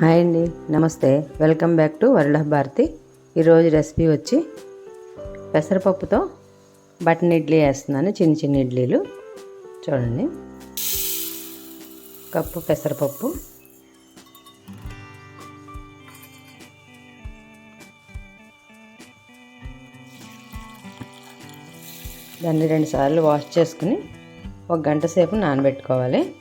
Hi అండి నమస్తే. Welcome back to world of Bharati. ఈరోజు రెసిపీ వచ్చి పెసరపప్పుతో బటన్ ఇడ్లీ వేస్తున్నాను చిన్న చిన్న ఇడ్లీలు. చూడండి. కప్పు పెసరపప్పు. దాన్ని రెండు సార్లు వాష్ చేసుకుని ఒక గంట సేపు నానబెట్టుకోవాలి.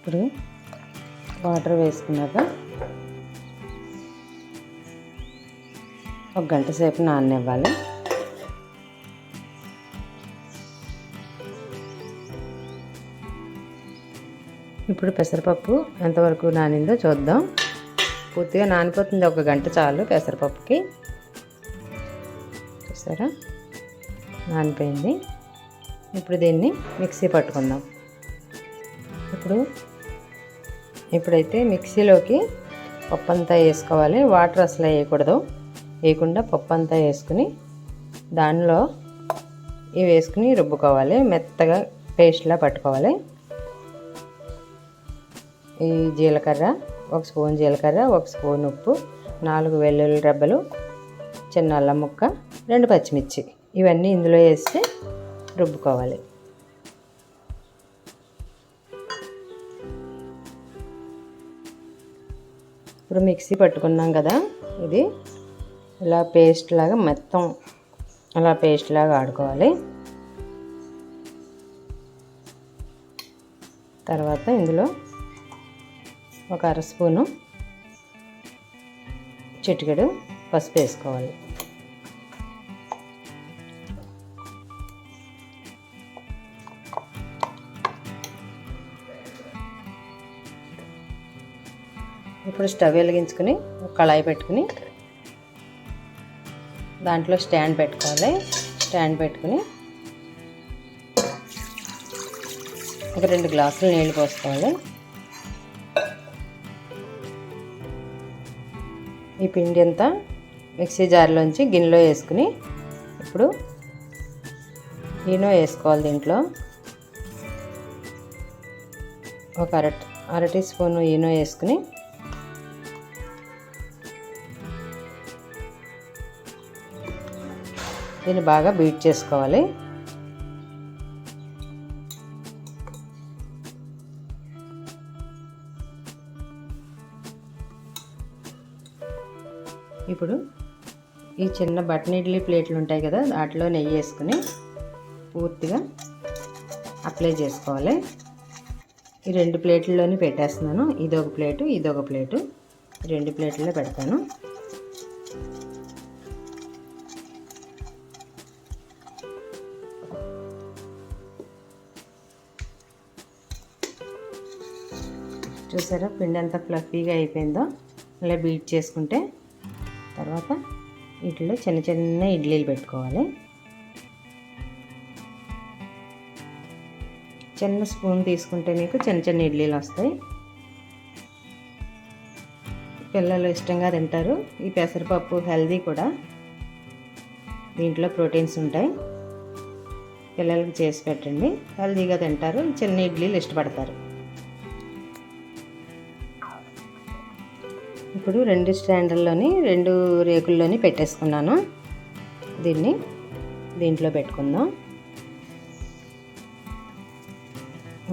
ఇప్పుడు వాటర్ వేసుకున్నాక ఒక గంట సేపు నాననివ్వాలి. ఇప్పుడు పెసరపప్పు ఎంతవరకు నానిందో చూద్దాం. పూర్తిగా నానిపోతుంది ఒక గంట చాలు పెసరపప్పుకి. చూసారా? నానిపోయింది. ఇప్పుడు దీన్ని మిక్సీ పట్టుకుందాం. ఇప్పుడు ఇప్పుడైతే మిక్సీలోకి పప్పు అంతా వేసుకోవాలి. వాటర్ అసలు వేయకూడదు. వేయకుండా పప్పు అంతా వేసుకుని దానిలో ఇవి వేసుకుని రుబ్బుకోవాలి. మెత్తగా పేస్ట్లా పట్టుకోవాలి. ఈ జీలకర్ర ఒక స్పూన్ జీలకర్ర ఒక స్పూన్ ఉప్పు నాలుగు వెల్లుల్లి రెబ్బలు చిన్న అల్లం ముక్క రెండు పచ్చిమిర్చి. ఇవన్నీ ఇందులో వేసి రుబ్బుకోవాలి. ఇప్పుడు మిక్సీ పట్టుకున్నాం కదా ఇది ఇలా పేస్ట్ లాగా మొత్తం అలా పేస్ట్ లాగా ఆడుకోవాలి. తర్వాత ఇందులో ఒక అర స్పూను చిటికెడు పసుపు వేసుకోవాలి. ఇప్పుడు స్టవ్ వెలిగించుకుని కళాయి పెట్టుకుని దాంట్లో స్టాండ్ పెట్టుకోవాలి. స్టాండ్ పెట్టుకుని ఒక రెండు గ్లాసులు నీళ్ళు పోసుకోవాలి. ఈ పిండి అంతా మిక్సీ జార్లోంచి గిన్నెలో వేసుకుని ఇప్పుడు ఈనో వేసుకోవాలి దీంట్లో. ఒక అర అర టీ స్పూన్ ఈనో వేసుకుని దీన్ని బాగా బీట్ చేసుకోవాలి. ఇప్పుడు ఈ చిన్న బటన్ ఇడ్లీ ప్లేట్లు ఉంటాయి కదా వాటిలో నెయ్యి వేసుకుని పూర్తిగా అప్లై చేసుకోవాలి. ఈ రెండు ప్లేట్లలోని పెట్టేస్తున్నాను. ఇదొక ప్లేటు ఇదొక ప్లేటు. రెండు ప్లేట్లలో పెడతాను. చూసారా? పిండి అంతా ఫ్లఫీగా అయిపోయిందో. అలా బీట్ చేసుకుంటే తర్వాత వీటిలో చిన్న చిన్న ఇడ్లీలు పెట్టుకోవాలి. చిన్న స్పూన్ తీసుకుంటే మీకు చిన్న చిన్న ఇడ్లీలు వస్తాయి. పిల్లలు ఇష్టంగా తింటారు. ఈ పెసరపప్పు హెల్దీ కూడా. దీంట్లో ప్రోటీన్స్ ఉంటాయి. పిల్లలకి చేసి పెట్టండి. హెల్దీగా తింటారు. చిన్న ఇడ్లీలు ఇష్టపడతారు. ఇప్పుడు రెండు స్టాండర్లోని రెండు రేకుల్లోని పెట్టేసుకున్నాను. దీన్ని దీంట్లో పెట్టుకుందాం.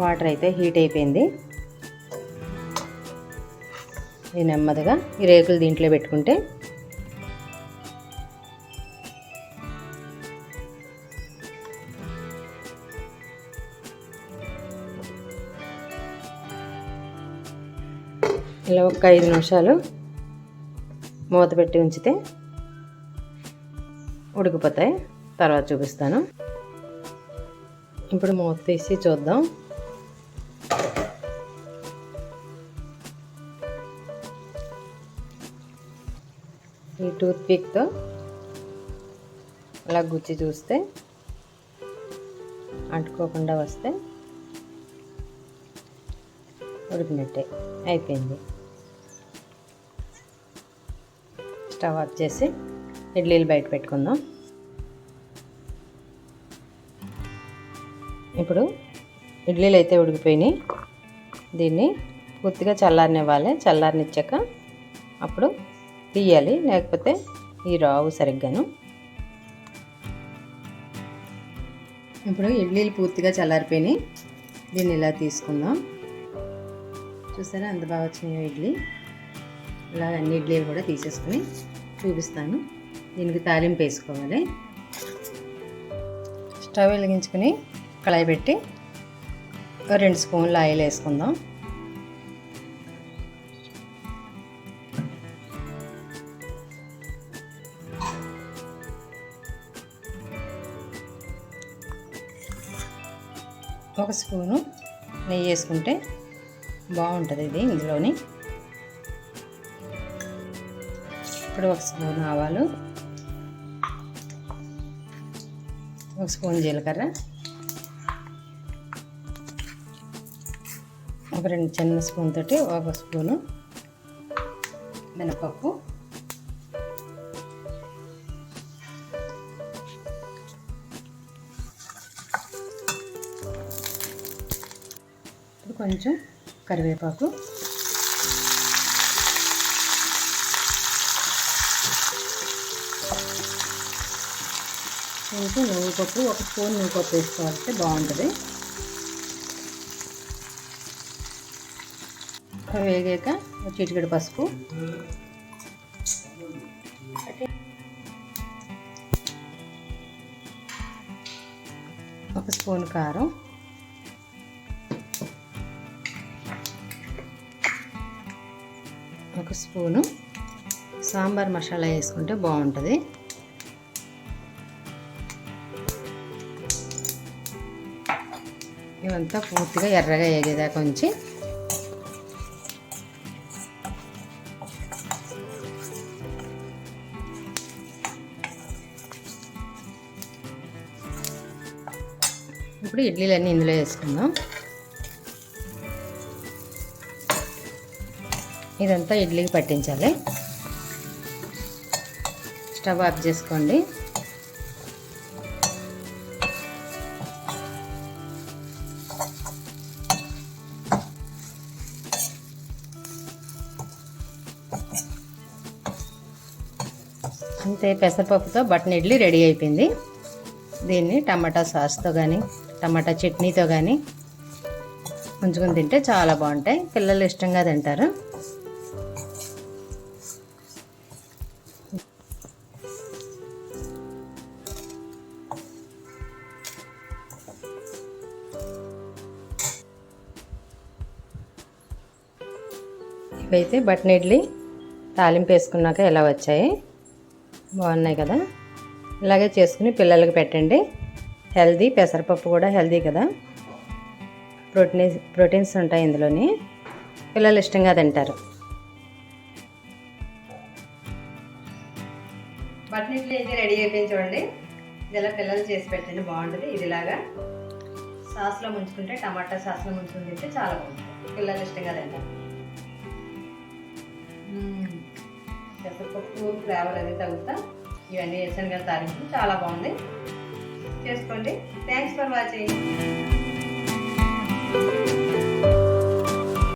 వాటర్ అయితే హీట్ అయిపోయింది. ఇది నెమ్మదిగా ఈ రేకులు దీంట్లో పెట్టుకుంటే ఇలా ఒక ఐదు నిమిషాలు మూత పెట్టి ఉంచితే ఉడికిపోతాయి. తర్వాత చూపిస్తాను. ఇప్పుడు మూత తీసి చూద్దాం. ఈ టూత్ పిక్తో అలా గుచ్చి చూస్తే అంటుకోకుండా వస్తే ఉడికినట్టే. అయిపోయింది. స్టవ్ ఆఫ్ చేసి ఇడ్లీలు బయట పెట్టుకుందాం. ఇప్పుడు ఇడ్లీలు అయితే ఉడికిపోయినాయి. దీన్ని పూర్తిగా చల్లారనివ్వాలి. చల్లారనిచ్చాక అప్పుడు తీయాలి. లేకపోతే ఈ రావు సరిగ్గాను. ఇప్పుడు ఇడ్లీలు పూర్తిగా చల్లారిపోయినాయి. దీన్ని ఇలా తీసుకుందాం. చూసారా? ఎంత బాగా వచ్చినాయో ఇడ్లీ. ఇలా అన్ని ఇడ్లీలు కూడా తీసేసుకొని చూపిస్తాను. దీనికి తాలింపు వేసుకోవాలి. స్టవ్ వెలిగించుకుని కళాయి పెట్టి ఒక రెండు స్పూన్లు ఆయిల్ వేసుకుందాం. ఒక స్పూను నెయ్యి వేసుకుంటే బాగుంటుంది ఇది ఇందులోని. ఇప్పుడు ఒక స్పూన్ ఆవాలు ఒక స్పూన్ జీలకర్ర ఒక రెండు చిన్న స్పూన్ తోటి ఒక స్పూను మినపప్పు ఇప్పుడు కొంచెం కరివేపాకు కొంచెం నువ్వు పప్పు ఒక స్పూన్ నువ్వు పప్పు వేసుకోవాలంటే బాగుంటుంది. అవి వేగాక చిటికెడు పసుపు. ఒక స్పూన్ కారం. ఒక స్పూను సాంబార్ మసాలా వేసుకుంటే బాగుంటుంది. ఇవంతా పూర్తిగా ఎర్రగా వేగేదాకా ఉంచి ఇప్పుడు ఇడ్లీలన్నీ ఇందులో వేసుకుందాం. ఇదంతా ఇడ్లీకి పట్టించాలి. స్టవ్ ఆఫ్ చేసుకోండి. అంతే పెసరపప్పుతో బటన్ ఇడ్లీ రెడీ అయిపోయింది. దీన్ని టమాటా సాస్తో కానీ టమాటా చట్నీతో కానీ ఉంచుకొని తింటే చాలా బాగుంటాయి. పిల్లలు ఇష్టంగా తింటారు. ఇవైతే బటన్ ఇడ్లీ తాలింపు వేసుకున్నాక ఎలా వచ్చాయి? బాగున్నాయి కదా? ఇలాగే చేసుకుని పిల్లలకి పెట్టండి. హెల్దీ పెసరపప్పు కూడా హెల్దీ కదా? ప్రోటీన్ ప్రోటీన్స్ ఉంటాయి ఇందులోని. పిల్లలు ఇష్టంగా తింటారు. బటన్ అయితే రెడీ అయిపోయింది చూడండి. ఇది ఇలా పిల్లలు చేసి పెట్టండి బాగుంటుంది. ఇది ఇలాగా సాస్లో ముంచుకుంటే టమాటా సాస్లో ముంచుకుని తింటే చాలా బాగుంటుంది. పిల్లలు ఇష్టంగా తింటారు. పెసరపప్పు ఫ్లేవర్ అది తగ్గుతా ఇవన్నీ వేసాను కదా తాలింపు. చాలా బాగుంది. చేసుకోండి. Thanks for watching